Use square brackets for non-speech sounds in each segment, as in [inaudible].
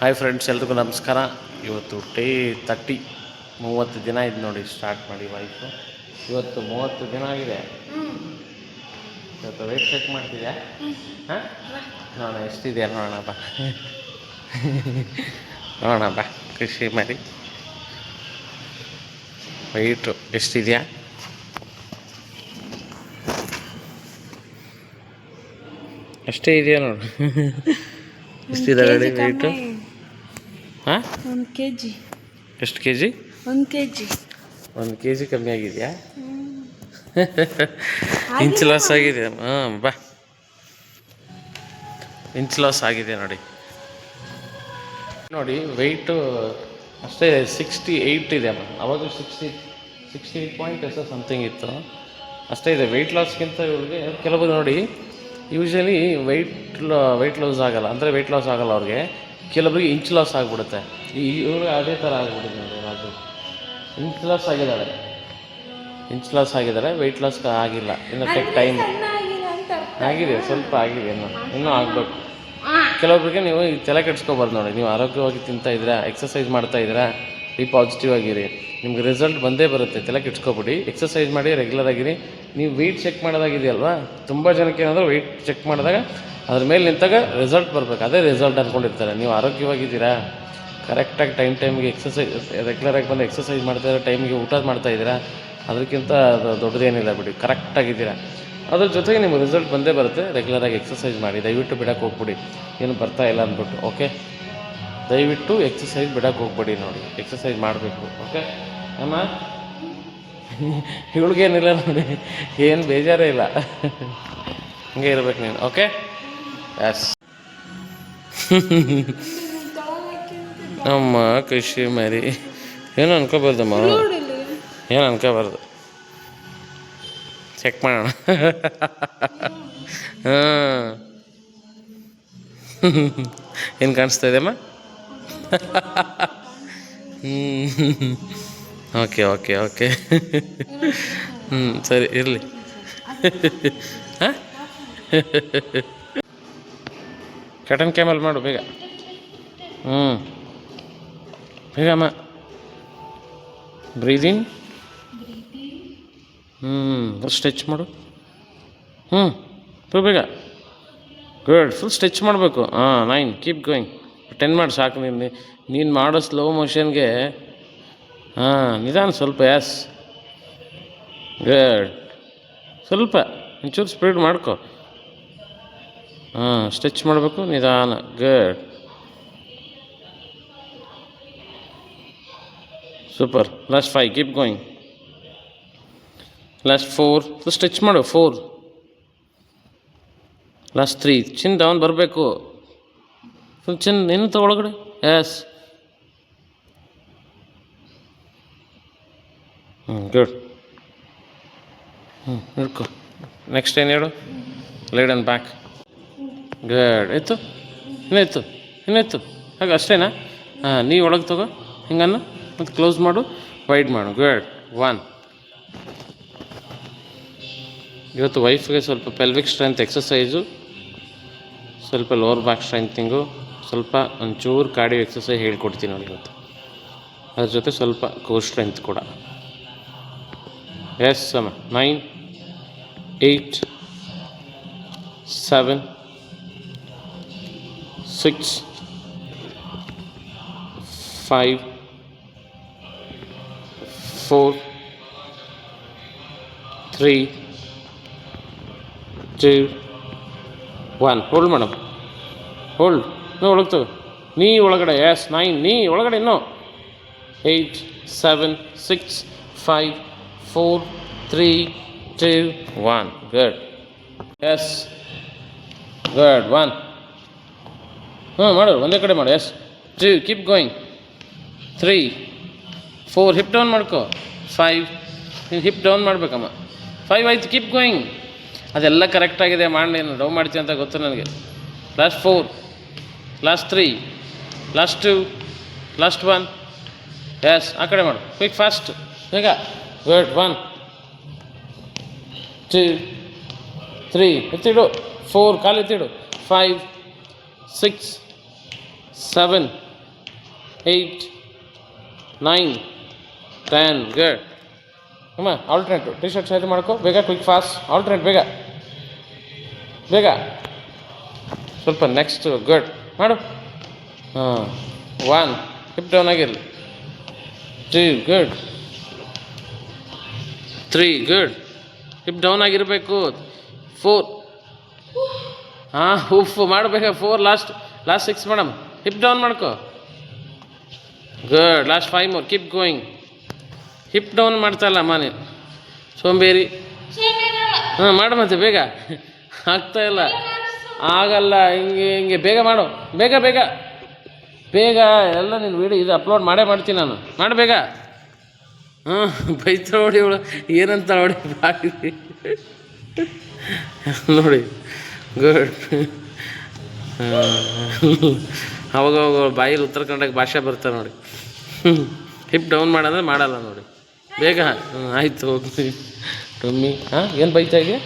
Hi friends ಎಲ್ರಿಗೂ ನಮಸ್ಕಾರ. ಇವತ್ತು ಡೇ ತರ್ಟಿ ಮೂವತ್ತು ದಿನ ಇದು ನೋಡಿ ಸ್ಟಾರ್ಟ್ ಮಾಡಿ ವೈಫು ಇವತ್ತು ಮೂವತ್ತು ದಿನ ಆಗಿದೆ. ಇವತ್ತು ವೆಯ್ಟ್ ಚೆಕ್ ಮಾಡ್ತಿದ್ಯಾ? ಹಾಂ? ನೋಡೋಣ ಎಷ್ಟಿದೆಯಾ ನೋಡೋಣ ಬಾ. ನೋಡೋಣ ಬಾ ಖುಷಿ ಮಾಡಿ. ವೈಟು ಎಷ್ಟಿದೆಯಾ? ಅಷ್ಟೇ ಇದೆಯಾ ನೋಡು. ಎಷ್ಟಿದೆ ವೈಟು ವೆಯ್ಟು ಹಾಂ? ಒಂದು ಕೆ ಜಿ ಎಷ್ಟು ಕೆ ಜಿ ಒಂದು ಕೆ ಜಿ ಒಂದು ಕೆ ಜಿ ಕಮ್ಮಿ ಆಗಿದೆಯಾ? ಇಂಚ್ ಲಾಸ್ ಆಗಿದೆ. ಹಾಂ ಬಾ. ಇಂಚ್ ಲಾಸ್ ಆಗಿದೆ ನೋಡಿ. ನೋಡಿ ವೆಯ್ಟು ಅಷ್ಟೇ ಸಿಕ್ಸ್ಟಿ ಏಯ್ಟ್ ಇದೆ ಅಮ್ಮ. ಅವಾಗ ಸಿಕ್ಸ್ಟಿ ಸಿಕ್ಸ್ಟಿ ಏಯ್ಟ್ ಪಾಯಿಂಟ್ ಎಷ್ಟೋ ಸಮಥಿಂಗ್ ಇತ್ತು. ಅಷ್ಟೇ ಇದೆ. ವೆಯ್ಟ್ ಲಾಸ್ಗಿಂತ ಇವಳಿಗೆ ಕೆಲವೊಂದು ನೋಡಿ ಯೂಶಲಿ ವೆಯ್ಟ್ ವೆಯ್ಟ್ ಲಾಸ್ ಆಗಲ್ಲ. ಅಂದರೆ ವೆಯ್ಟ್ ಲಾಸ್ ಆಗಲ್ಲ ಅವ್ರಿಗೆ. ಕೆಲವರಿಗೆ ಇಂಚ್ ಲಾಸ್ ಆಗಿಬಿಡುತ್ತೆ. ಈ ಇವ್ರಿಗೆ ಅದೇ ಥರ ಆಗಿಬಿಟ್ಟಿದೆ ನೋಡಿ ರಾಜು. ಇಂಚ್ ಲಾಸ್ ಆಗಿದ್ದಾಳೆ ಇಂಚ್ ಲಾಸ್ ಆಗಿದ್ದಾರೆ ವೆಯ್ಟ್ ಲಾಸ್ ಆಗಿಲ್ಲ. ಇನ್ನು ಟೆಕ್ ಟೈಮ್ ಆಗಿದೆ ಸ್ವಲ್ಪ ಆಗಿದೆ ಇನ್ನು. ಇನ್ನೂ ಆಗಬೇಕು. ಕೆಲವೊಬ್ಬರಿಗೆ ನೀವು ಈ ತಲೆ ಕೆಡ್ಸ್ಕೊಬಾರ್ದು ನೋಡಿ. ನೀವು ಆರೋಗ್ಯವಾಗಿ ತಿಂತಾ ಇದ್ದೀರಾ ಎಕ್ಸಸೈಸ್ ಮಾಡ್ತಾ ಇದ್ದೀರಾ ಈ ಪಾಸಿಟಿವ್ ಆಗಿರಿ. ನಿಮ್ಗೆ ರಿಸಲ್ಟ್ ಬಂದೇ ಬರುತ್ತೆ. ತಲೆ ಕೆಡ್ಸ್ಕೊಬಿಡಿ. ಎಕ್ಸಸೈಸ್ ಮಾಡಿ ರೆಗ್ಯುಲರ್ ಆಗಿರಿ. ನೀವು ವೆಯ್ಟ್ ಚೆಕ್ ಮಾಡೋದಾಗಿದೆಯಲ್ವಾ? ತುಂಬ ಜನಕ್ಕೆ ಏನಾದರೂ ವೆಯ್ಟ್ ಚೆಕ್ ಮಾಡಿದಾಗ ಅದ್ರ ಮೇಲೆ ನಿಂತಾಗ ರಿಸಲ್ಟ್ ಬರಬೇಕು. ಅದೇ ರಿಸಲ್ಟ್ ಅಂದ್ಕೊಂಡಿರ್ತಾರೆ ನೀವು ಆರೋಗ್ಯವಾಗಿದ್ದೀರಾ? ಕರೆಕ್ಟಾಗಿ ಟೈಮ್ ಟೈಮಿಗೆ ಎಕ್ಸಸೈಸ್ ರೆಗ್ಯುಲರಾಗಿ ಬಂದು ಎಕ್ಸಸೈಸ್ ಮಾಡ್ತಾ ಇದ್ದೀರಾ ಟೈಮಿಗೆ ಊಟ ಮಾಡ್ತಾ ಇದ್ದೀರಾ? ಅದಕ್ಕಿಂತ ಅದು ದೊಡ್ಡದೇನಿಲ್ಲ ಬಿಡಿ. ಕರೆಕ್ಟಾಗಿದ್ದೀರಾ ಅದ್ರ ಜೊತೆಗೆ ನಿಮ್ಗೆ ರಿಸಲ್ಟ್ ಬಂದೇ ಬರುತ್ತೆ. ರೆಗ್ಯುಲರಾಗಿ ಎಕ್ಸಸೈಸ್ ಮಾಡಿ. ದಯವಿಟ್ಟು ಬಿಡಕ್ಕೆ ಹೋಗ್ಬಿಡಿ. ಏನು ಬರ್ತಾ ಇಲ್ಲ ಅಂದ್ಬಿಟ್ಟು ಓಕೆ ದಯವಿಟ್ಟು ಎಕ್ಸಸೈಸ್ ಬಿಡಕ್ಕೆ ಹೋಗ್ಬೇಡಿ ನೋಡಿ. ಎಕ್ಸಸೈಸ್ ಮಾಡಬೇಕು ಓಕೆ ಅಮ್ಮ? [laughs] ಇವಳಿಗೇನಿಲ್ಲ ನೋಡಿ. ಏನು ಬೇಜಾರೇ ಇಲ್ಲ. [laughs] ಹಂಗೆ ಇರ್ಬೇಕು ನೀನು ಓಕೆ ಎಸ್ [laughs] ಅಮ್ಮ, ಖುಷಿ ಮರಿ. ಏನು ಅನ್ಕೋಬಾರ್ದಮ್ಮ ಏನು ಅನ್ಕೋಬಾರ್ದು? ಚೆಕ್ ಮಾಡೋಣ. [laughs] ಹಾಂ. [laughs] ಏನು ಕಾಣಿಸ್ತಾ ಇದೆಯಮ್ಮ ಹ್ಞೂ ಓಕೆ ಓಕೆ ಓಕೆ ಹ್ಞೂ ಸರಿ, ಇರಲಿ. ಹಾಂ? ಕಟನ್ ಕ್ಯಾಮಲ್ ಮಾಡು ಬೇಗ. ಹ್ಞೂ ಬೇಗ ಅಮ್ಮ ಬ್ರೀದಿಂಗ್ ಹ್ಞೂ ಸ್ಟ್ರೆಚ್ ಮಾಡು. ಹ್ಞೂ ಬೇಗ. ಗುಡ್. ಫುಲ್ ಸ್ಟ್ರೆಚ್ ಮಾಡಬೇಕು. ಹಾಂ, ನೈನ್. Keep going. ಟೆನ್ ಮಾಡಿ ಸಾಕು ನೀನು. ನೀನು ಮಾಡೋ ಸ್ಲೋ ಮೋಷನ್ಗೆ, ಹಾಂ, ನಿಧಾನ ಸ್ವಲ್ಪ ಎಸ್ ಗುಡ್. ಸ್ವಲ್ಪ, ಒಂಚೂರು ಸ್ಪೀಡ್ ಮಾಡ್ಕೊ. ಹಾಂ ಸ್ಟಿಚ್ ಮಾಡಬೇಕು, ನಿಧಾನ good super last five keep going last four stitch ಮಾಡು four last three chin down ಬರಬೇಕು. ಫುಲ್ ಚಿನ್ ಏನು ತಗೊಳಗಡೆ ಎಸ್ ಹ್ಞೂ ಗುಡ್ ಹ್ಞೂ ಹಿಡ್ಕೊ. ನೆಕ್ಸ್ಟ್ ಏನು ಹೇಳು? ಲೇಡ್ ಆ್ಯಂಡ್ ಬ್ಯಾಕ್ ಗುಡ್ ಇತ್ತು? ಇನ್ನೆತ್ತು ಇನ್ನೆತ್ತು ಹಾಗೆ ಅಷ್ಟೇನಾ? ಹಾಂ, ನೀ ಒಳಗೆ ತಗೋ. ಹಿಂಗನ್ನು? ಮತ್ತು ಕ್ಲೋಸ್ ಮಾಡು. ವೈಡ್ ಮಾಡು. ಗುಡ್ ಒನ್ ಇವತ್ತು ವೈಫ್ಗೆ ಸ್ವಲ್ಪ ಪೆಲ್ವಿಕ್ ಸ್ಟ್ರೆಂತ್ ಎಕ್ಸಸೈಸು ಸ್ವಲ್ಪ ಲೋವರ್ ಬ್ಯಾಕ್ ಸ್ಟ್ರೆಂತಿಂಗು ಸ್ವಲ್ಪ ಒಂಚೂರು ಕಾರ್ಡಿಯೋ ಎಕ್ಸಸೈಸ್ ಹೇಳ್ಕೊಡ್ತೀನಿ ನೋಡಿ ಇವತ್ತು. ಅದ್ರ ಜೊತೆ ಸ್ವಲ್ಪ ಕೋರ್ ಸ್ಟ್ರೆಂತ್ ಕೂಡ. ಎಸ್ ಸಮ nine eight seven six five four three two one hold madam hold ನೀವು ಒಳಗೆ ತಗೋ ನೀ ಒಳಗಡೆ ಎಸ್ ನೈನ್ ನೀ ಒಳಗಡೆ ಇನ್ನೂ eight seven six five four three two one good yes good one ಹ್ಞೂ, ಮಾಡು, ಒಂದೇ ಕಡೆ ಮಾಡು yes three keep going three four hip down ಮಾಡ್ಕೋ. ಫೈವ್ ನೀನು ಹಿಪ್ ಡೌನ್ ಮಾಡಬೇಕಮ್ಮ. ಫೈವ್ ಆಯ್ತು ಕೀಪ್ ಗೋಯಿಂಗ್ ಅದೆಲ್ಲ ಕರೆಕ್ಟಾಗಿದೆ ಮಾಡಿ ನಾನು ಡೌ ಮಾಡ್ತೀನಿ ಅಂತ ಗೊತ್ತು ನನಗೆ. Last four last three last two last one yes ಆ ಕಡೆ ಮಾಡು. ಕ್ವಿಕ್ ಫಾಸ್ಟ್ ಈಗ ವೇಟ್ ಒನ್ ಟೂ ತ್ರೀ ಎತ್ತಿಡು. ಫೋರ್ ಕಾಲು ಎತ್ತಿಡು. Five six seven eight nine Good. Good ಅಮ್ಮ alternate. T shirt ಸೈಡ್ ಮಾಡ್ಕೊ. ಬೇಗ ಕ್ವಿಕ್ ಫಾಸ್ಟ್ Alternate, ಬೇಗ. ಬೇಗ. ಸ್ವಲ್ಪ ನೆಕ್ಸ್ಟ್ ಗುಡ್ ಮಾಡು. ಹಾಂ ಒನ್ ಹಿಪ್ ಡೌನ್ ಆಗಿರಲಿ. Two good three good hip down ಆಗಿರಬೇಕು. ಫೋರ್ ಹಾಂ ಉಫ್ ಮಾಡಬೇಕಾ? Four last last six madam hip down ಮಾಡ್ಕೋ good last five more keep going hip down ಮಾಡ್ತಾಯಿಲ್ಲ ಮನೆ. ಸೋಂಬೇರಿ. ಹಾಂ ಮಾಡು ಮತ್ತೆ ಬೇಗ. [laughs] ಆಗ್ತಾ ಇಲ್ಲ ಆಗಲ್ಲ ಹಿಂಗೆ ಹಿಂಗೆ. ಬೇಗ ಮಾಡು. ಬೇಗ ಬೇಗ. ಬೇಗ ಎಲ್ಲ ನೀನು ವಿಡಿಯೋ ಇದು ಅಪ್ಲೋಡ್ ಮಾಡೇ ಮಾಡ್ತೀನಿ ನಾನು. ಮಾಡು ಬೇಗ. ಹಾಂ ಬೈತ ನೋಡಿ ಅವಳು. ಏನಂತ ನೋಡಿ [laughs] ನೋಡಿ. ಗುಡ್ ಅವಾಗ [laughs] ಅವಾಗ ಬಾಯಿಲಿ ಬಾಯಲ್ಲಿ ಉತ್ತರ ಕನ್ನಡಕ್ಕೆ ಭಾಷೆ ಬರ್ತಾರೆ ನೋಡಿ. ಹಿಪ್ ಡೌನ್ ಮಾಡಂದ್ರೆ ಮಾಡಲ್ಲ ನೋಡಿ. ಬೇಗ ಹ್ಞೂ ಆಯಿತು ಹೋಗ್ತೀವಿ ಟಮ್ಮಿ ಹಾಂ ಏನು ಬೈತಾಗೆ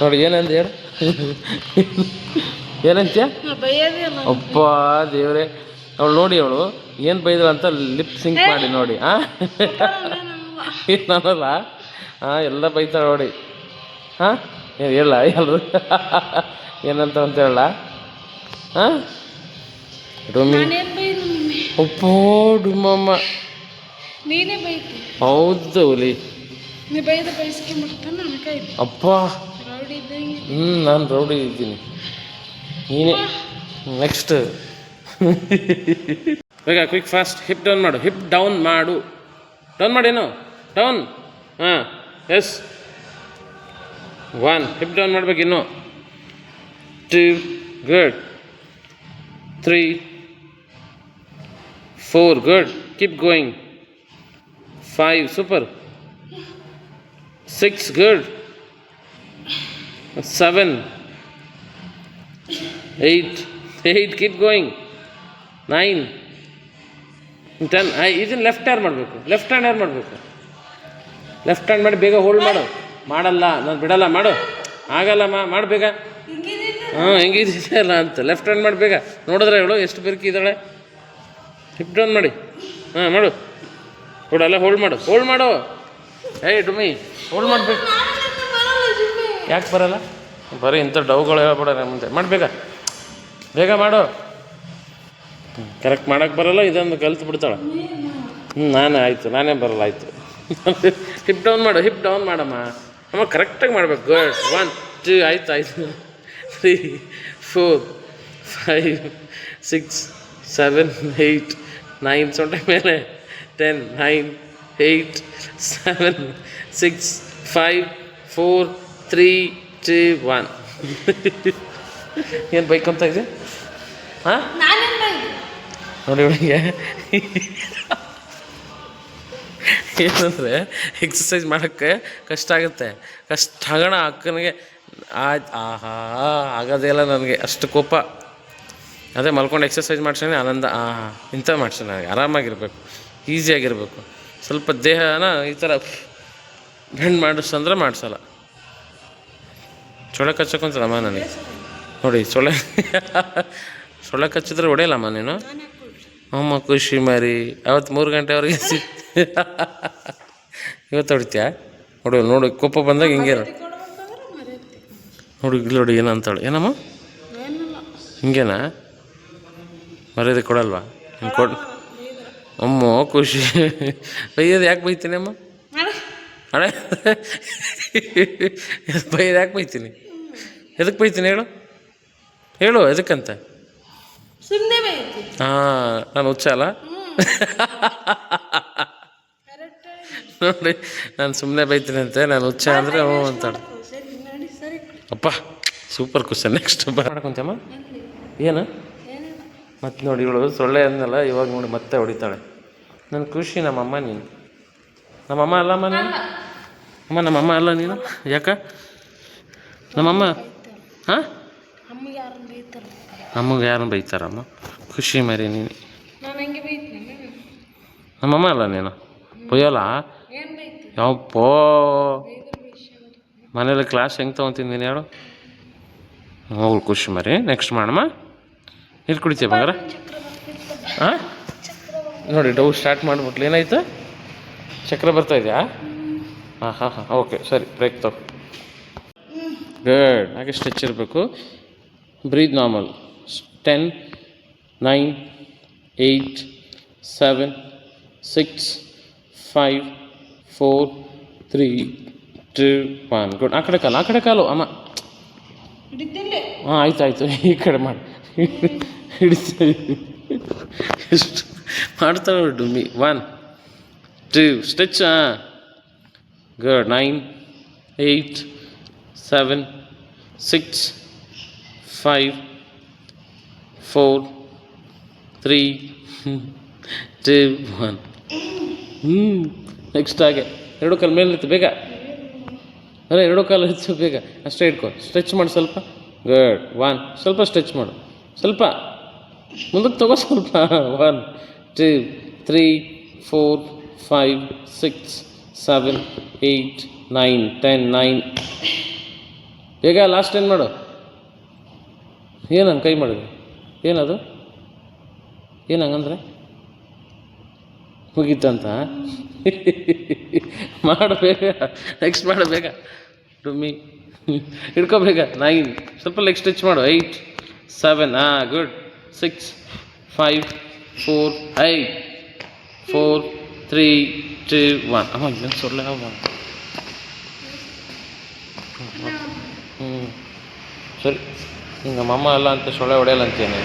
ನೋಡಿ ಏನಂದ ಹೇಳು. ಏನಂತ್ಯ ಅಪ್ಪ ದೇವ್ರೆ. ಅವಳು ನೋಡಿ ಅವಳು ಏನು ಬೈದ್ರು ಅಂತ ಲಿಪ್ ಸಿಂಕ್ ಮಾಡಿ ನೋಡಿ ಹಾಂ? ನಾನಲ್ಲ ಹಾಂ ಎಲ್ಲ ಬೈತಾಳೆ ನೋಡಿ. ಹಾಂ? ಏನು ಹೇಳ ಎಲ್ಲರು [laughs] ಏನಂತ ಅಂತ ಹೇಳ. ಹಾಂ? ಡೊಮ್ಮಿ ಅಪ್ಪ ಡುಮ್ಮಮ್ಮ. ನೀನೇ ಬೈತಿ. ಹೌದು ಹುಲಿ. ನೀ ಬೈದ ಬೈಸ್ಕೊಂಡ್ಬಿಡ್ತಾನೆ ನನ್ನ ಕೈ ಅಪ್ಪ. ರೌಡಿ ಇದ್ದಂಗೆ. ಹ್ಞೂ ನಾನು ರೌಡಿ ಇದ್ದೀನಿ. ನೀನೇ. ನೆಕ್ಸ್ಟ್. ಬೇಗ ಕ್ವಿಕ್ ಫಾಸ್ಟ್ ಹಿಪ್ ಡೌನ್ ಮಾಡು. ಹಿಪ್ ಡೌನ್ ಮಾಡು. ಡೌನ್ ಮಾಡೇನು? ಡೌನ್ ಹಾಂ ಎಸ್ ಒನ್ ಹಿಪ್ ಡೌನ್ ಮಾಡ್ಬೇಕು ಇನ್ನು. Two good three four good keep going five super six good seven, eight, [laughs] eight, keep going, nine, ten I ಇದನ್ನು left hand ಮಾಡಬೇಕು. Left hand ಯಾರು ಮಾಡಬೇಕು? Left hand ಮಾಡಿ ಬೇಗ ಹೋಲ್ಡ್ ಮಾಡು. ಮಾಡಲ್ಲ ನಾನು ಬಿಡಲ್ಲ ಮಾಡು. ಆಗಲ್ಲಮ್ಮ ಮಾಡು ಬೇಗ. ಹಾಂ ಹೆಂಗಿದೆಯಲ್ಲ ಅಂತ. ಲೆಫ್ಟ್ ಹ್ಯಾಂಡ್ ಮಾಡಿ ಬೇಗ. ನೋಡಿದ್ರೆ ಹೇಳು ಎಷ್ಟು ಬೆರ್ಕಿ ಇದ್ದಾಳೆ. ಹಿಪ್ ಡೌನ್ ಮಾಡಿ. ಹಾಂ, ಮಾಡು. ನೋಡು ಅಲ್ಲ ಹೋಲ್ಡ್ ಮಾಡು. ಹೋಲ್ಡ್ ಮಾಡು. ಏಯ್ ಡುಮಿ ಹೋಲ್ಡ್ ಮಾಡಬೇಕು. ಯಾಕೆ ಬರಲ್ಲ? ಬರೀ ಇಂಥ ಡೌಗಳು ಹೇಳ್ಬೇಡ ಮುಂದೆ. ಮಾಡಬೇಕ ಬೇಗ ಬೇಗ ಮಾಡು ಕರೆಕ್ಟ್ ಮಾಡೋಕ್ಕೆ ಬರಲ್ಲ, ಇದೊಂದು ಕಲ್ತು ಬಿಡ್ತಾಳೆ. ಹ್ಞೂ ನಾನೇ ಆಯಿತು, ನಾನೇ ಬರಲ್ಲ, ಆಯಿತು. ಹಿಪ್ ಡೌನ್ ಮಾಡು ಹಿಪ್ ಡೌನ್ ಮಾಡಮ್ಮ. ಅಮ್ಮ ಕರೆಕ್ಟಾಗಿ ಮಾಡ್ಬೇಕು. ಗುಡ್ ಒನ್ ಟೂ ಆಯ್ತು ಆಯ್ತು. Three four five six seven eight nine ಸೊಂಟೆ ಮೇಲೆ ten nine eight seven six five four three two one ಏನು ಬೈಕ್ ಅಂತ ಇದೆ? ಹಾಂ? ನೋಡಿ ಇವಳಿಗೆ. ಏನಂದರೆ ಎಕ್ಸಸೈಸ್ ಮಾಡೋಕ್ಕೆ ಕಷ್ಟ ಆಗುತ್ತೆ. ಕಷ್ಟ ಆಗೋಣ ಅಕ್ಕನಿಗೆ. ಆಯ್ತು ಆಹಾ ಆಗೋದೇ ಇಲ್ಲ ನನಗೆ. ಅಷ್ಟು ಕೋಪ. ಅದೇ ಮಲ್ಕೊಂಡು ಎಕ್ಸಸೈಸ್ ಮಾಡ್ಸೋಣ ಆನಂದ ಆ ಇಂಥ ಮಾಡ್ಸೋಣ ನನಗೆ ಆರಾಮಾಗಿರ್ಬೇಕು ಈಸಿಯಾಗಿರ್ಬೇಕು. ಸ್ವಲ್ಪ ದೇಹನ ಈ ಥರ ಬೆಂಡ್ ಮಾಡಿಸಂದ್ರೆ ಮಾಡಿಸಲ್ಲ. ಚೊಳೆ ಕಚ್ಚಕೊಂತಲ್ಲಮ್ಮ ನನಗೆ. ನೋಡಿ ಸೊಳ್ಳೆ ಸೊಳ್ಳೆ ಕಚ್ಚಿದ್ರೆ ಹೊಡೆಯಲ್ಲಮ್ಮ ನೀನು? ಅಮ್ಮ ಖುಷಿ ಮಾರಿ ಅವತ್ತು ಮೂರು ಗಂಟೆವರೆಗೆ ಸಿ ಇವತ್ತು ಹೊಡಿತ್ಯಾ? ನೋಡು ನೋಡು ಕೋಪ ಬಂದಾಗ ಹಿಂಗೆ ನೋಡಿ ಇಲ್ಲಿ ನೋಡಿ ಏನಂತಾಳು. ಏನಮ್ಮ? ಹಿಂಗೇನಾ? ಮರ್ಯಾದೆ ಕೊಡಲ್ವಾ? ಹಿಂಗೆ ಕೊಡ್ ಅಮ್ಮ ಖುಷಿ. ಬೈಯೋದು ಯಾಕೆ ಬೈತೀನಿ ಅಮ್ಮ? ಅಣ್ಣ ಬೈಯೋದು ಯಾಕೆ ಬೈತೀನಿ? ಎದಕ್ಕೆ ಬೈತೀನಿ ಹೇಳು? ಹೇಳು ಎದಕ್ಕಂತ? ಹಾಂ ನಾನು ಹುಚ್ಚ ಅಲ್ಲ? ನೋಡಿ ನಾನು ಸುಮ್ಮನೆ ಬೈತೀನಿ ಅಂತೆ ನಾನು ಹುಚ್ಚ ಅಂದರೆ ಹ್ಞೂ ಸರಿ ಅಪ್ಪ ಸೂಪರ್ ಕ್ವಶನ್ ನೆಕ್ಸ್ಟ್. ಮಾಡ್ಕೊಂತಮ್ಮ ಏನು? ಮತ್ತೆ ನೋಡಿ ಇವಳು ಸೊಳ್ಳೆ ಅಂದಲ್ಲ ಇವಾಗ ನೋಡಿ ಮತ್ತೆ ಹೊಡಿತಾಳೆ. ನನ್ನ ಖುಷಿ ನಮ್ಮಮ್ಮ ನೀನು. ನಮ್ಮಮ್ಮ ಅಲ್ಲಮ್ಮ ನೀನು? ಅಮ್ಮ ನಮ್ಮಮ್ಮ ಅಲ್ಲ ನೀನು? ಯಾಕ? ನಮ್ಮಮ್ಮ ಹಾಂ? ಯಾರನ್ನ ಬೈತಾರ ಅಮ್ಮಗೆ ಬೈತಾರಮ್ಮ? ಖುಷಿ ಮರಿ ನೀನು. ನಮ್ಮಮ್ಮ ಅಲ್ಲ ನೀನು? ಬೈಯಲ್ಲ? ಏನು ಪೋ ಯಾವಪ್ಪೋ ಮನೇಲಿ ಕ್ಲಾಸ್ ಹೆಂಗೆ ತೊಗೊತೀನಿ ನೀನು ಹೇಳು? ಹೋಗ್ಲಿ ಖುಷಿ ಮರಿ. ನೆಕ್ಸ್ಟ್ ಮಾಡಮ್ಮ. ನೀರು ಕುಡಿತೀಯ ಬಂಗಾರ? ಹಾಂ ನೋಡಿ ಡೌ ಸ್ಟಾರ್ಟ್ ಮಾಡ್ಬಿಟ್ಲು. ಏನಾಯ್ತು? ಚಕ್ರ ಬರ್ತಾ ಇದೆಯಾ? ಹಾಂ ಹಾಂ ಹಾಂ. ಓಕೆ ಸರಿ ಬ್ರೇಕ್ ತಗೋ. ಗುಡ್ ಹಾಗೆ ಸ್ಟ್ರೆಚ್ ಇರಬೇಕು. Breathe normal ten nine eight seven six five four three two one good ಆ ಕಡೆ ಕಾಲು ಆ ಕಡೆ ಕಾಲು ಅಮ್ಮ. ಹಾಂ ಆಯ್ತು ಆಯಿತು. ಈ ಕಡೆ ಮಾಡಿ. ಹಿಡಿತಾ ಎಷ್ಟು ಮಾಡ್ತಾವೆ ಡುಮ್ಮಿ. One two stitch good nine eight seven six five four three two one ಹ್ಞೂ ನೆಕ್ಸ್ಟ್ ಹಾಗೆ. ಎರಡು ಕಾಲು ಮೇಲೆ ಇತ್ತು ಬೇಗ. ಅಲ್ಲ ಎರಡು ಕಾಲು ಹೆಚ್ಚು ಬೇಗ. ಅಷ್ಟೇ ಇಟ್ಕೊ. ಸ್ಟ್ರೆಚ್ ಮಾಡು ಸ್ವಲ್ಪ. ಗುಡ್ ಒನ್ ಸ್ವಲ್ಪ ಸ್ಟ್ರೆಚ್ ಮಾಡು. ಸ್ವಲ್ಪ ಮುಂದಕ್ಕೆ ತಗೋ ಸ್ವಲ್ಪ. One two three four five six seven eight nine ten nine ಬೇಗ ಲಾಸ್ಟ್ ಏನು ಮಾಡು? ಏನು ಹಂಗೆ ಕೈ ಮಾಡಿದೆ? ಏನದು? ಏನು ಹಂಗಂದ್ರೆ ಮುಗೀತಂತ ಮಾಡು [laughs] ನೆಕ್ಸ್ಟ್ ಮಾಡು ಬೇಗ. ಮಿ [laughs] ಹಿಡ್ಕೋ ಬೇಗ. ನೈನ್ ಸ್ವಲ್ಪ ಲೆಗ್ ಸ್ಟಿಚ್ ಮಾಡು. ಏಯ್ಟ್ ಸೆವೆನ್ ಹಾಂ good six five four eight four three two one ಅಮ್ಮ ಇನ್ನೊಂದು ಸೊಳ್ಳೆ ಅಮ್ಮ ಹ್ಞೂ ಸರಿ ಹಿಂಗೆ ಮಮ್ಮ ಅಲ್ಲ ಅಂತ ಸೊಳ್ಳೆ ಹೊಡೆಯಲ್ಲ ಅಂತೀನಿ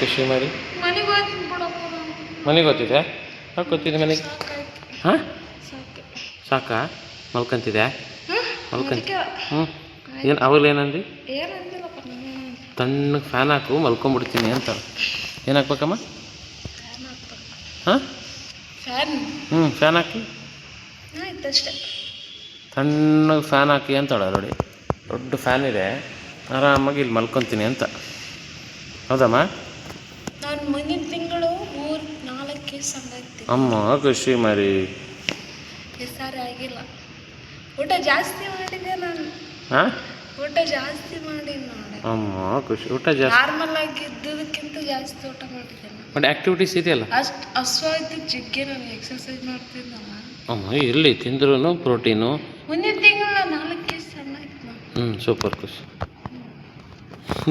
ಖುಷಿ ಮಾಡಿ. ಮನೆಗೆ ಗೊತ್ತಿದೆ ಯಾಕೆ ಗೊತ್ತಿದೆ ಮನೆಗೆ? ಹಾಂ? ಸಾಕಾ. ಮಲ್ಕೊಂತಿದೆ ಮಲ್ಕೊಂತ ಹ್ಞೂ ಏನು ಅವಾಗಲೇ ತಣ್ಣಗೆ ಫ್ಯಾನ್ ಹಾಕು ಮಲ್ಕೊಂಬಿಡ್ತೀನಿ ಅಂತ. ಏನು ಹಾಕ್ಬೇಕಮ್ಮ? ಹಾಂ? ಫ್ಯಾನ್ ಹ್ಞೂ ಫ್ಯಾನ್ ಹಾಕಿ. ತಣ್ಣಗೆ ಫ್ಯಾನ್ ಹಾಕಿ ಅಂತಾಳೆ ನೋಡಿ ದೊಡ್ಡ ಫ್ಯಾನ್ ಇದೆ. ಆರಾಮಾಗಿ ಇಲ್ಲಿ ಮಲ್ಕೊತೀನಿ ಅಂತ. ಹೌದಮ್ಮ? ನಾನು ಮುಂದಿನ ತಿಂಗಳು ಮೂರು ನಾಲ್ಕು ಅಮ್ಮ ಖುಷಿ ಮರಿ. ಸಾರಿ ಆಗಿಲ್ಲ. ಊಟ ಜಾಸ್ತಿ ಮಾಡಿದೆ ನಾನು? ಹಾಂ? ಊಟ ಜಾಸ್ತಿ ಮಾಡಿ ನೋಡಿ. ಅಮ್ಮ ಖುಷಿ. ಊಟ ಜಾಸ್ತಿ. ನಾರ್ಮಲ್ ಆಗಿ ಇದ್ದದಕ್ಕಿಂತ ಜಾಸ್ತಿ ಊಟ ಮಾಡಿದ್ದೇನೆ ಬಟ್ ಆ್ಯಕ್ಟಿವಿಟೀಸ್ ಇದೆಯಲ್ಲ? ಅಷ್ಟು ಹಸುವಾಯ್ತು ಜಿಗ್ಗೆ ನಾನು ಎಕ್ಸರ್ಸೈಸ್ ಮಾಡ್ತಿದ್ದಲ್ಲ ಅಮ್ಮ ಎಲ್ಲಿ ತಿಂದ್ರೂ ಪ್ರೋಟೀನು ಮುಂದಿನ ತಿಂಗಳ ನಾಲ್ಕು ಕೇಸ್ ಸಣ್ಣ ಆಯ್ತು ಹ್ಞೂ ಸೂಪರ್ ಖುಷಿ.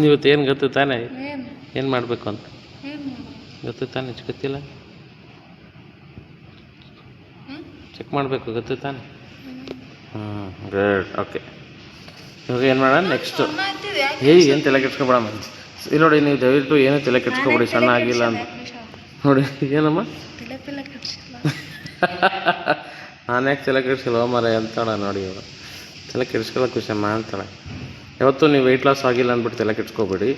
ಇವತ್ತು ಏನು ಗೊತ್ತು ತಾನೇ? ಏನು? ಏನು ಮಾಡಬೇಕು ಅಂತ? ಏನು ಗೊತ್ತು ತಾನೆ? ಗೊತ್ತಿಲ್ಲ. ಚೆಕ್ ಮಾಡಬೇಕು ಗೊತ್ತು ತಾನೆ? ಹ್ಞೂ ಗುಡ್ ಓಕೆ ಇವಾಗ ಏನು ಮಾಡೋಣ? ನೆಕ್ಸ್ಟು ಏಯ್ ಏನು ತಲೆ ಕೆಡ್ಸ್ಕೊಬೇಡಮ್ಮ ಇಲ್ಲಿ ನೋಡಿ ನೀವು ದಯವಿಟ್ಟು ಏನು ತಲೆ ಕೆಡ್ಸ್ಕೊಬೇಡಿ ಸಣ್ಣ ಆಗಿಲ್ಲ ಅಂತ. ನೋಡಿ ಏನಮ್ಮ? [laughs] ನಾನು ಯಾಕೆ ತಲೆ ಕೆಡ್ಸಿಲ್ಲ ಮರ ಅಂತಾಳೆ ನೋಡಿ ಇವಾಗ. ತಲೆ ಕೆಡ್ಸ್ಕೊಳ್ಳೋ ಖುಷಿಯಮ್ಮ ಅಂತಾಳೆ ಯಾವತ್ತೂ ನೀವು ವೆಯ್ಟ್ ಲಾಸ್ ಆಗಿಲ್ಲ ಅಂದ್ಬಿಟ್ಟು ತಲೆ ಕೆಡ್ಸ್ಕೊಬೇಡಿ.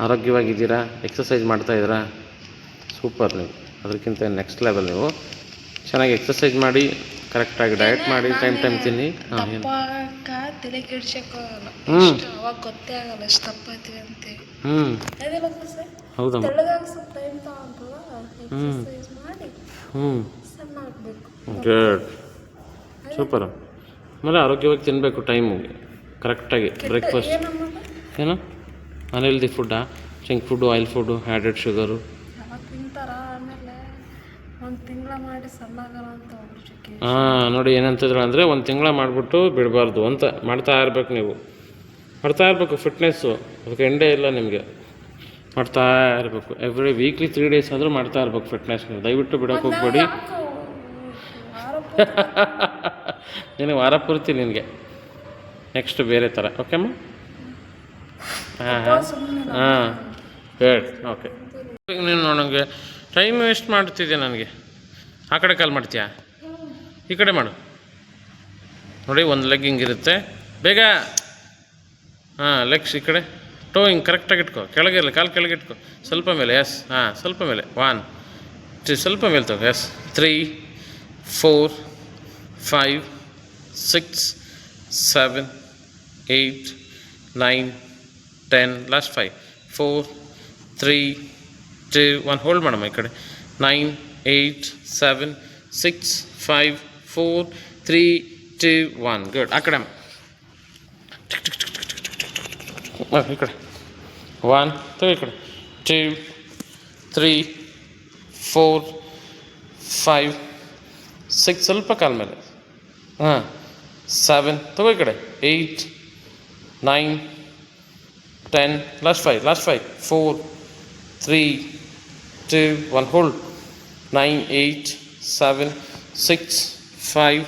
ಆರೋಗ್ಯವಾಗಿದ್ದೀರಾ? ಎಕ್ಸಸೈಸ್ ಮಾಡ್ತಾ ಇದ್ದೀರಾ? ಸೂಪರ್ ನೀವು. ಅದಕ್ಕಿಂತ ನೆಕ್ಸ್ಟ್ ಲೆವೆಲ್ ನೀವು. ಚೆನ್ನಾಗಿ ಎಕ್ಸಸೈಸ್ ಮಾಡಿ ಕರೆಕ್ಟಾಗಿ ಡಯಟ್ ಮಾಡಿ ಟೈಮ್ ಟೈಮ್ ತಿನ್ನಿ. ಹಾಂ ಏನು ದಪ್ಪ ತಲೆ ಕೆಡ್ಸಕ್ಕಾಗಲ್ಲ ಹ್ಞೂ ಎಷ್ಟು ಅವಾಗ ಗೊತ್ತೇ ಆಗಲ್ಲ ಎಷ್ಟು ದಪ್ಪ ಐತಿ ಅಂತೇಳಿ ಹ್ಞೂ ಅದಿಲ್ಲ ಸರ್. ಹೌದಮ್ಮ. ತೆಳ್ಳಗಾಗಿ ಸ್ವಲ್ಪ ಟೈಮ್ ತಗೊಂಡ್ರಲ್ಲ ಎಕ್ಸರ್ಸೈಸ್ ಮಾಡಿ ಹ್ಞೂ ಸಣ್ಣ ಆಗಬೇಕು. Good super. ಆಮೇಲೆ ಆರೋಗ್ಯವಾಗಿ ತಿನ್ನಬೇಕು ಟೈಮು ಕರೆಕ್ಟಾಗಿ ಬ್ರೇಕ್ಫಾಸ್ಟ್. ಏನಮ್ಮ ಏನು? Unhealthy ಫುಡ್ಡಾ junk food oil food added sugar ತಿಂತಾರ ಹಾಂ ನೋಡಿ ಏನಂತಿದ್ರು ಅಂದರೆ ಒಂದು ತಿಂಗಳ ಮಾಡಿಬಿಟ್ಟು ಬಿಡಬಾರ್ದು ಅಂತ ಮಾಡ್ತಾ ಇರ್ಬೇಕು ನೀವು. ಮಾಡ್ತಾ ಇರಬೇಕು ಫಿಟ್ನೆಸ್ಸು ಅದಕ್ಕೆ ಎಂಡೇ ಇಲ್ಲ ನಿಮಗೆ. ಮಾಡ್ತಾ ಇರಬೇಕು. ಎವ್ರಿ ವೀಕ್ಲಿ ತ್ರೀ ಡೇಸ್ ಆದರೂ ಮಾಡ್ತಾ ಇರ್ಬೇಕು ಫಿಟ್ನೆಸ್ ನೀವು. ದಯವಿಟ್ಟು ಬಿಡೋಕೆ ಹೋಗ್ಬೇಡಿ. [laughs] ನಿನಗೆ ವಾರ ಪೂರ್ತಿ ನಿನಗೆ. ನೆಕ್ಸ್ಟ್ ಬೇರೆ ಥರ ಓಕೆಮ್ಮ ಹಾಂ ಹಾಂ. ಹಾಂ ಹೇಳಿ ಓಕೆ ನೀನು ನನಗೆ ಟೈಮ್ ವೇಸ್ಟ್ ಮಾಡ್ತಿದ್ದೆ ನನಗೆ? ಆ ಕಡೆ ಕಾಲ್ ಮಾಡ್ತೀಯಾ? ಈ ಕಡೆ ಮಾಡು. ನೋಡಿ, ಒಂದು ಲೆಗ್ ಹಿಂಗಿರುತ್ತೆ ಬೇಗ, ಹಾಂ ಲೆಗ್ಸ್ ಈ ಕಡೆ. ಟೋ ಹಿಂಗೆ ಕರೆಕ್ಟಾಗಿ ಇಟ್ಕೋ. ಕೆಳಗಿರಲಿ ಕಾಲು ಕೆಳಗೆ ಇಟ್ಕೋ. ಸ್ವಲ್ಪ ಮೇಲೆ ಎಸ್ ಹಾಂ, ಸ್ವಲ್ಪ ಮೇಲೆ. ಒನ್ ಟು ಸ್ವಲ್ಪ ಮೇಲೆ ತಗೋ yes three four five six seven eight nine ten last five four three next ಒಂದು ಹೋಲ್ಡ್ ಮಾಡಮ್ಮ ಈ ಕಡೆ nine eight seven six five four three two one good ಆ ಕಡೆ ಈ ಕಡೆ ಒನ್ ತಗೋ ಈ ಕಡೆ two three four five six ಸ್ವಲ್ಪ ಕಾಲ ಮೇಲೆ ಹಾಂ ಸೆವೆನ್ ತಗೋ ಈ ಕಡೆ eight nine ten last five last five four three two one hold nine eight seven six five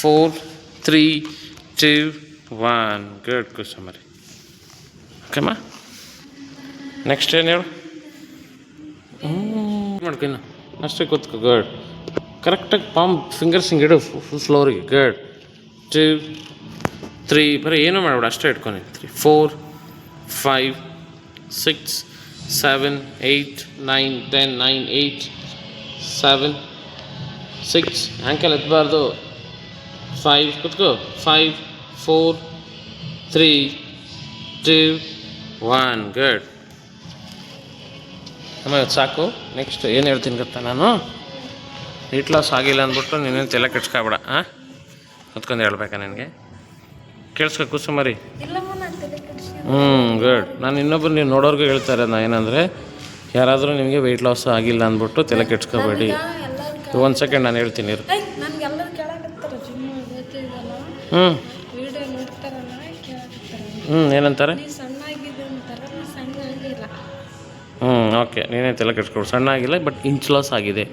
four three two one good ಕುಸಮರಿ ಓಕೆಮ್ಮ ನೆಕ್ಸ್ಟ್ ಏನು ಹೇಳು ಮಾಡ್ಕೊ ಇನ್ನು ಅಷ್ಟೇ ಕೂತ್ಕೋ ಗಡ್ ಕರೆಕ್ಟಾಗಿ ಪಾಮ್ ಫಿಂಗರ್ಸ್ ಹಿಂಗೆ ಇಡು ಫುಲ್ ಫ್ಲೋರಿಗೆ ಗಡ್ ಟೂ ತ್ರೀ ಬರೀ ಏನೂ ಮಾಡಬೇಡ ಅಷ್ಟೇ ಇಟ್ಕೊಂಡು three four five six seven eight nine ten nine eight seven six ankle ಎತ್ತಬಾರ್ದು five ಕುತ್ಕೋ five four three two one good ಆಮೇಲೆ ಸಾಕು. ನೆಕ್ಸ್ಟ್ ಏನು ಹೇಳ್ತೀನಿ ಗೊತ್ತಾ ನಾನು? ಲಾಸ್ ಆಗಿಲ್ಲ ಅಂದ್ಬಿಟ್ಟು ನೀನೇನು ತಲೆ ಕೆಡ್ಸ್ಕೊಬೇಡ ಹಾಂ ಹೊತ್ಕೊಂಡು ಹೇಳ್ಬೇಕಾ ನನಗೆ? ಕೇಳಿಸ್ಕೊ ಕುಸುಮರಿ ಹ್ಞೂ ಗುಡ್ ನಾನು ಇನ್ನೊಬ್ಬರು ನೀವು ನೋಡೋರ್ಗೂ ಹೇಳ್ತಾರೆ ನಾ ಏನಂದರೆ ಯಾರಾದರೂ ನಿಮಗೆ ವೆಯ್ಟ್ ಲಾಸ್ ಆಗಿಲ್ಲ ಅಂದ್ಬಿಟ್ಟು ತಲೆ ಕೆಡ್ಸ್ಕೋಬೇಡಿ. ಒಂದು ಸೆಕೆಂಡ್ ನಾನು ಹೇಳ್ತೀನಿ ಇರು. ಹ್ಞೂ ಹ್ಞೂ ಏನಂತಾರೆ? ಹ್ಞೂ ಓಕೆ. ನೀನೇ ತಲೆ ಕೆಡ್ಸ್ಕೊಡು. ಸಣ್ಣ ಆಗಿಲ್ಲ ಬಟ್ ಇಂಚ್ ಲಾಸ್ ಆಗಿದೆ.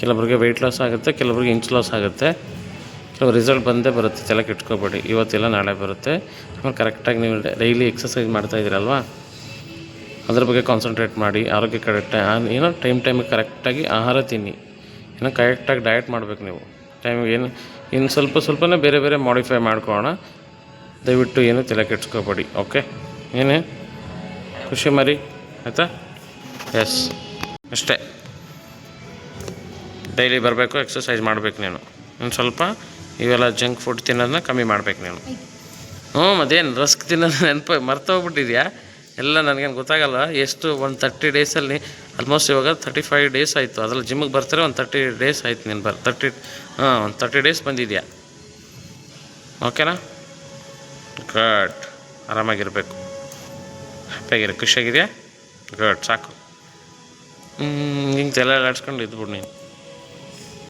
ಕೆಲವರಿಗೆ ವೆಯ್ಟ್ ಲಾಸ್ ಆಗುತ್ತೆ ಕೆಲವರಿಗೆ ಇಂಚ್ ಲಾಸ್ ಆಗುತ್ತೆ. ರಿಸಲ್ಟ್ ಬಂದೇ ಬರುತ್ತೆ. ತಲೆ ಕೆಟ್ಕೋಬೇಡಿ. ಇವತ್ತೆಲ್ಲ, ನಾಳೆ ಬರುತ್ತೆ. ಆಮೇಲೆ ಕರೆಕ್ಟಾಗಿ ನೀವು ಡೈಲಿ ಎಕ್ಸಸೈಸ್ ಮಾಡ್ತಾ ಇದ್ದೀರಲ್ವ? ಅದ್ರ ಬಗ್ಗೆ ಕಾನ್ಸಂಟ್ರೇಟ್ ಮಾಡಿ, ಆರೋಗ್ಯ ಕರೆಕ್ಟ್ ಏನೋ ಟೈಮ್ ಟೈಮಿಗೆ ಕರೆಕ್ಟಾಗಿ ಆಹಾರ ತಿನ್ನಿ. ಏನೋ ಕರೆಕ್ಟಾಗಿ ಡಯಟ್ ಮಾಡಬೇಕು ನೀವು. ಟೈಮಿಗೆ ಏನು ಇನ್ನು ಸ್ವಲ್ಪ ಸ್ವಲ್ಪನೇ ಬೇರೆ ಬೇರೆ ಮಾಡಿಫೈ ಮಾಡ್ಕೊಳ್ಳೋಣ. ದಯವಿಟ್ಟು ಏನು ತಲೆ ಕೆಡ್ಸ್ಕೋಬೇಡಿ ಓಕೆ ಏನೇ? ಖುಷಿ ಮರಿ. ಆಯಿತಾ? ಎಸ್ ಅಷ್ಟೇ. ಡೈಲಿ ಬರಬೇಕು ಎಕ್ಸಸೈಸ್ ಮಾಡಬೇಕು ನೀನು. ಇನ್ನು ಸ್ವಲ್ಪ ಇವೆಲ್ಲ ಜಂಕ್ ಫುಡ್ ತಿನ್ನೋದನ್ನ ಕಮ್ಮಿ ಮಾಡ್ಬೇಕು ನೀನು. ಹ್ಞೂ ಮತ್ತೇನು ರಸ್ಕ್ ತಿನ್ನೋದು ನೆನಪು ಮರ್ತೋಗ್ಬಿಟ್ಟಿದ್ಯಾ? ಎಲ್ಲ ನನಗೇನು ಗೊತ್ತಾಗಲ್ಲ, ಎಷ್ಟು ಒಂದು ತರ್ಟಿ ಡೇಸಲ್ಲಿ ಆಲ್ಮೋಸ್ಟ್ ಇವಾಗ ತರ್ಟಿ ಫೈವ್ ಡೇಸ್ ಆಯಿತು. ಅದ್ರಲ್ಲಿ ಜಿಮ್ಗೆ ಬರ್ತಾರೆ ಒಂದು ತರ್ಟಿ ಡೇಸ್ ಆಯ್ತು ನೀನು ಬರ್ ತರ್ಟಿ ಹಾಂ ಒಂದು ತರ್ಟಿ ಡೇಸ್ ಬಂದಿದೆಯಾ? ಓಕೆನಾ? ಗುಡ್ ಆರಾಮಾಗಿರಬೇಕು. ಹ್ಯಾಪಿಯಾಗಿರೋ. ಖುಷಿಯಾಗಿದೆಯಾ? ಗುಡ್ ಸಾಕು. ಹಿಂಗೆ ತಲೆ ಆಡಿಸ್ಕೊಂಡು ಇದ್ಬಿಡು ನೀನು.